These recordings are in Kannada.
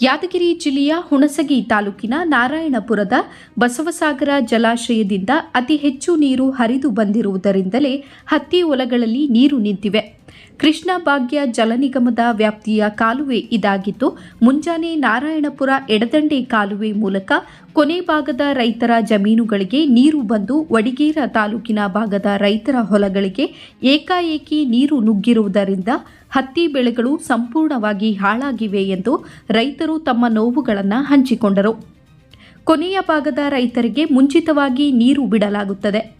ಯಾದಗಿರಿ ಜಿಲ್ಲೆಯ ಹುಣಸಗಿ ತಾಲೂಕಿನ ನಾರಾಯಣಪುರದ ಬಸವಸಾಗರ ಜಲಾಶಯದಿಂದ ಅತಿ ಹೆಚ್ಚು ನೀರು ಹರಿದು ಬಂದಿರುವುದರಿಂದಲೇ ಹತ್ತಿ ಹೊಲಗಳಲ್ಲಿ ನೀರು ನಿಂತಿವೆ. ಕೃಷ್ಣ ಭಾಗ್ಯ ಜಲನಿಗಮದ ವ್ಯಾಪ್ತಿಯ ಕಾಲುವೆ ಇದಾಗಿದ್ದು, ಮುಂಜಾನೆ ನಾರಾಯಣಪುರ ಎಡದಂಡೆ ಕಾಲುವೆ ಮೂಲಕ ಕೊನೆ ಭಾಗದ ರೈತರ ಜಮೀನುಗಳಿಗೆ ನೀರು ಬಂದು ವಡಿಗೇರ ತಾಲೂಕಿನ ಭಾಗದ ರೈತರ ಹೊಲಗಳಿಗೆ ಏಕಾಏಕಿ ನೀರು ನುಗ್ಗಿರುವುದರಿಂದ ಹತ್ತಿ ಬೆಳೆಗಳು ಸಂಪೂರ್ಣವಾಗಿ ಹಾಳಾಗಿವೆ ಎಂದು ರೈತರು ತಮ್ಮ ನೋವುಗಳನ್ನು ಹಂಚಿಕೊಂಡರು. ಕೊನೆಯ ಭಾಗದ ರೈತರಿಗೆ ಮುಂಚಿತವಾಗಿ ನೀರು ಬಿಡಲಾಗುತ್ತದೆ.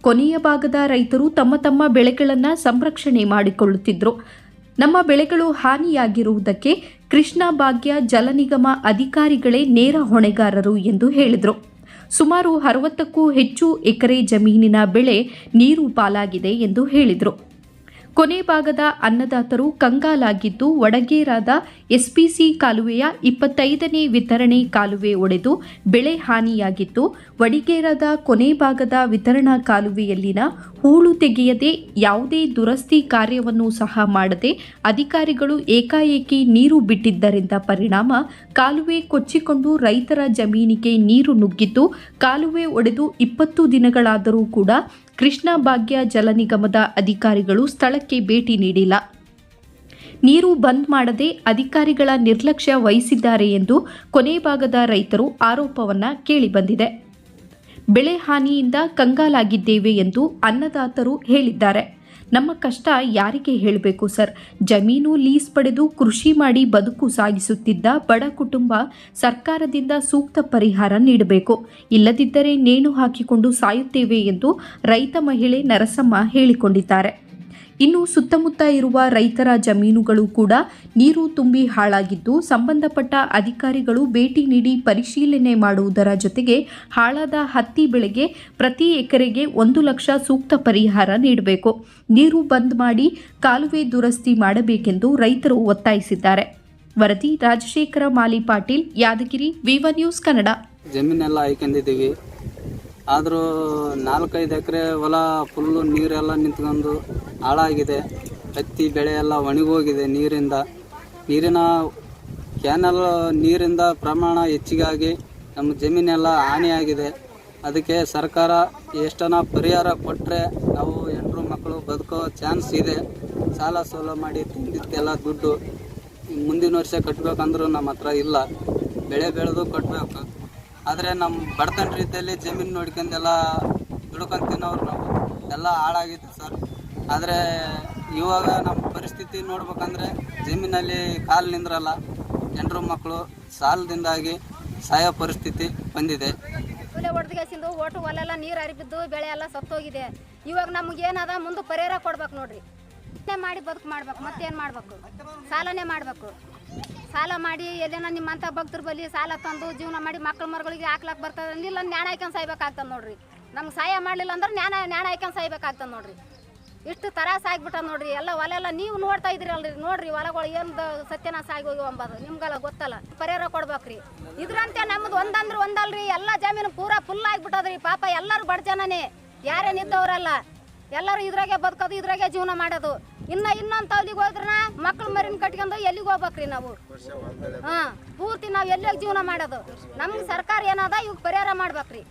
ಕೊನೆಯ ಭಾಗದ ರೈತರು ತಮ್ಮ ತಮ್ಮ ಬೆಳೆಗಳನ್ನು ಸಂರಕ್ಷಣೆ ಮಾಡಿಕೊಳ್ಳುತ್ತಿದ್ದರು ನಮ್ಮ ಬೆಳೆಗಳು ಹಾನಿಯಾಗಿರುವುದಕ್ಕೆ ಕೃಷ್ಣ ಭಾಗ್ಯ ಜಲನಿಗಮ ಅಧಿಕಾರಿಗಳೇ ನೇರ ಹೊಣೆಗಾರರು ಎಂದು ಹೇಳಿದರು. ಸುಮಾರು ಅರವತ್ತಕ್ಕೂ ಹೆಚ್ಚು ಎಕರೆ ಜಮೀನಿನ ಬೆಳೆ ನೀರು ಪಾಲಾಗಿದೆ ಎಂದು ಹೇಳಿದರು. ಕೊನೆ ಭಾಗದ ಅನ್ನದಾತರು ಕಂಗಾಲಾಗಿದ್ದು ಒಡಗೇರಾದ ಎಸ್ಪಿಸಿ ಕಾಲುವೆಯ ಇಪ್ಪತ್ತೈದನೇ ವಿತರಣೆ ಕಾಲುವೆ ಒಡೆದು ಬೆಳೆ ಹಾನಿಯಾಗಿದ್ದು ವಡಿಗೇರದ ಕೊನೆ ಭಾಗದ ವಿತರಣಾ ಕಾಲುವೆಯಲ್ಲಿನ ಹೂಳು ತೆಗೆಯದೆ ಯಾವುದೇ ದುರಸ್ತಿ ಕಾರ್ಯವನ್ನು ಸಹ ಮಾಡದೆ ಅಧಿಕಾರಿಗಳು ಏಕಾಏಕಿ ನೀರು ಬಿಟ್ಟಿದ್ದರಿಂದ ಪರಿಣಾಮ ಕಾಲುವೆ ಕೊಚ್ಚಿಕೊಂಡು ರೈತರ ಜಮೀನಿಗೆ ನೀರು ನುಗ್ಗಿದ್ದು, ಕಾಲುವೆ ಒಡೆದು ಇಪ್ಪತ್ತು ದಿನಗಳಾದರೂ ಕೂಡ ಕೃಷ್ಣ ಭಾಗ್ಯ ಜಲ ನಿಗಮದ ಅಧಿಕಾರಿಗಳು ಸ್ಥಳಕ್ಕೆ ಭೇಟಿ ನೀಡಿಲ್ಲ. ನೀರು ಬಂದ್ ಮಾಡದೆ ಅಧಿಕಾರಿಗಳ ನಿರ್ಲಕ್ಷ್ಯ ವಹಿಸಿದ್ದಾರೆ ಎಂದು ಕೊನೆ ಭಾಗದ ರೈತರು ಆರೋಪವನ್ನ ಕೇಳಿಬಂದಿದೆ ಬೆಳೆ ಹಾನಿಯಿಂದ ಕಂಗಾಲಾಗಿದ್ದೇವೆ ಎಂದು ಅನ್ನದಾತರು ಹೇಳಿದ್ದಾರೆ. ನಮ್ಮ ಕಷ್ಟ ಯಾರಿಗೆ ಹೇಳಬೇಕು ಸರ್? ಜಮೀನು ಲೀಸ್ ಪಡೆದು ಕೃಷಿ ಮಾಡಿ ಬದುಕು ಸಾಗಿಸುತ್ತಿದ್ದ ಬಡ ಕುಟುಂಬ ಸರ್ಕಾರದಿಂದ ಸೂಕ್ತ ಪರಿಹಾರ ನೀಡಬೇಕು. ಇಲ್ಲದಿದ್ದರೆ ನೇಣು ಹಾಕಿಕೊಂಡು ಸಾಯುತ್ತೇವೆ ಎಂದು ರೈತ ಮಹಿಳೆ ನರಸಮ್ಮ ಹೇಳಿಕೊಂಡಿದ್ದಾರೆ. ಇನ್ನು ಸುತ್ತಮುತ್ತ ಇರುವ ರೈತರ ಜಮೀನುಗಳು ಕೂಡ ನೀರು ತುಂಬಿ ಹಾಳಾಗಿದ್ದು ಸಂಬಂಧಪಟ್ಟ ಅಧಿಕಾರಿಗಳು ಭೇಟಿ ನೀಡಿ ಪರಿಶೀಲನೆ ಮಾಡುವುದರ ಜೊತೆಗೆ ಹಾಳಾದ ಹತ್ತಿ ಬೆಳೆಗೆ ಪ್ರತಿ ಎಕರೆಗೆ ಒಂದು ಲಕ್ಷ ಸೂಕ್ತ ಪರಿಹಾರ ನೀಡಬೇಕು. ನೀರು ಬಂದ್ ಮಾಡಿ ಕಾಲುವೆ ದುರಸ್ತಿ ಮಾಡಬೇಕೆಂದು ರೈತರು ಒತ್ತಾಯಿಸಿದ್ದಾರೆ. ವರದಿ ರಾಜಶೇಖರ ಮಾಲಿ ಪಾಟೀಲ್, ಯಾದಗಿರಿ, ವಿವ ನ್ಯೂಸ್ ಕನ್ನಡ. ಜಮೀನೆಲ್ಲ ಹಾಯ್ಕೊಂಡಿದ್ದೀವಿ. ಆದರೂ ನಾಲ್ಕೈದು ಎಕರೆ ಹೊಲ ಫುಲ್ಲು ನೀರೆಲ್ಲ ನಿಂತ್ಕೊಂಡು ಹಾಳಾಗಿದೆ. ಹತ್ತಿ ಬೆಳೆ ಎಲ್ಲ ಒಣಗೋಗಿದೆ ನೀರಿಂದ. ನೀರಿನ ಕ್ಯಾನಲ್, ನೀರಿಂದ ಪ್ರಮಾಣ ಹೆಚ್ಚಿಗಾಗಿ ನಮ್ಮ ಜಮೀನೆಲ್ಲ ಹಾನಿಯಾಗಿದೆ. ಅದಕ್ಕೆ ಸರ್ಕಾರ ಎಷ್ಟನ ಪರಿಹಾರ ಕೊಟ್ಟರೆ ನಾವು ಹೆಣ್ಣು ಮಕ್ಕಳು ಬದುಕೋ ಚಾನ್ಸ್ ಇದೆ. ಸಾಲ ಸೋಲ ಮಾಡಿ ತಿಂದಿದ್ದೆಲ್ಲ ದುಡ್ಡು ಮುಂದಿನ ವರ್ಷ ಕಟ್ಟಬೇಕಂದ್ರೂ ನಮ್ಮ ಹತ್ರ ಇಲ್ಲ. ಬೆಳೆ ಬೆಳೆದು ಕಟ್ಟಬೇಕು ಆದರೆ ನಮ್ಮ ಬಡತನ ರೀತಿಯಲ್ಲಿ ಜಮೀನು ನೋಡ್ಕೊಂಡೆಲ್ಲ ದುಡ್ಕೊಂಡು ತಿನ್ನೋರು ನಾವು. ಎಲ್ಲ ಹಾಳಾಗಿತ್ತು ಸರ್. ಆದರೆ ಇವಾಗ ನಮ್ಮ ಪರಿಸ್ಥಿತಿ ನೋಡ್ಬೇಕಂದ್ರೆ ಜಮೀನಲ್ಲಿ ಕಾಲು ನಿಂದ್ರಲ್ಲ, ಜನರು ಮಕ್ಕಳು ಸಾಲದಿಂದಾಗಿ ಸಾಯೋ ಪರಿಸ್ಥಿತಿ ಬಂದಿದೆ. ಹುಲೆ ಹೊಡೆದ್ಗೆಸಿಂದು ಒಟ್ಟು ಹೊಲೆಲ್ಲ ನೀರು ಹರಿಬಿದ್ದು ಬೆಳೆ ಎಲ್ಲ ಸತ್ತೋಗಿದೆ. ಇವಾಗ ನಮ್ಗೆ ಏನದ ಮುಂದೆ ಪರಿಹಾರ ಕೊಡ್ಬೇಕು ನೋಡ್ರಿ. ಮಾಡಿ ಬದುಕು ಮಾಡ್ಬೇಕು, ಮತ್ತೇನು ಮಾಡ್ಬೇಕು? ಸಾಲನೇ ಮಾಡಬೇಕು. ಸಾಲ ಮಾಡಿ ಎಲ್ಲೇನ ನಿಮ್ಮಂಥ ಭಕ್ತರು ಬಲಿ ಸಾಲ ತಂದು ಜೀವನ ಮಾಡಿ ಮಕ್ಕಳು ಮರಗಳಿಗೆ ಹಾಕ್ಲಕ್ಕೆ ಬರ್ತದೆ ಇಲ್ಲ ನ್ಯಾಣ ಹಾಕ್ಯಂಡ್ ಸಾಯ್ಬೇಕಾಗ್ತದೆ ನೋಡ್ರಿ. ನಮ್ಗೆ ಸಹಾಯ ಮಾಡಲಿಲ್ಲ ಅಂದ್ರೆ ನ್ಯಾಣ ನ್ಯಾಣ ಹಾಕ್ಯಂಡ್ ಸಾಯ್ಬೇಕಾಗ್ತದೆ ನೋಡ್ರಿ. ಇಷ್ಟು ತರಾಸ ಆಗ್ಬಿಟ್ಟ ನೋಡ್ರಿ, ಎಲ್ಲ ಹೊಲ ಎಲ್ಲ ನೀವು ನೋಡ್ತಾ ಇದ್ರಲ್ರಿ ನೋಡ್ರಿ ಹೊಲಗಳು ಏನು ಸತ್ಯನಾಶ ಆಗಿ ಹೋಗಿ ಅಂಬದು. ನಿಮ್ಗೆಲ್ಲ ಗೊತ್ತಲ್ಲ. ಪರಿಹಾರ ಕೊಡ್ಬೇಕ್ರಿ. ಇದ್ರಂತೆ ನಮ್ದು ಒಂದಂದ್ರೆ ಒಂದಲ್ರಿ. ಎಲ್ಲ ಜಮೀನು ಪೂರಾ ಫುಲ್ ಆಗ್ಬಿಟ್ಟದ್ರಿ. ಪಾಪ ಎಲ್ಲರೂ ಬಡ ಜನನೇ. ಯಾರೇನಿದ್ದವರಲ್ಲ ಎಲ್ಲರೂ ಇದ್ರಾಗೆ ಬದುಕೋದು, ಇದ್ರಾಗೆ ಜೀವನ ಮಾಡೋದು. ಇನ್ನ ಇನ್ನೊಂದು ತೌಲಿಗೆ ಹೋದ್ರನ ಮಕ್ಳು ಮರಿನ ಕಟ್ಕೊಂಡು ಎಲ್ಲಿಗೆ ಹೋಗ್ಬೇಕ್ರಿ ನಾವು? ಹಾ, ಪೂರ್ತಿ ನಾವು ಎಲ್ಲಿಗೆ ಜೀವನ ಮಾಡೋದು? ನಮ್ಗೆ ಸರ್ಕಾರ ಏನದ, ಇವಾಗ ಪರಿಹಾರ ಮಾಡ್ಬೇಕ್ರಿ.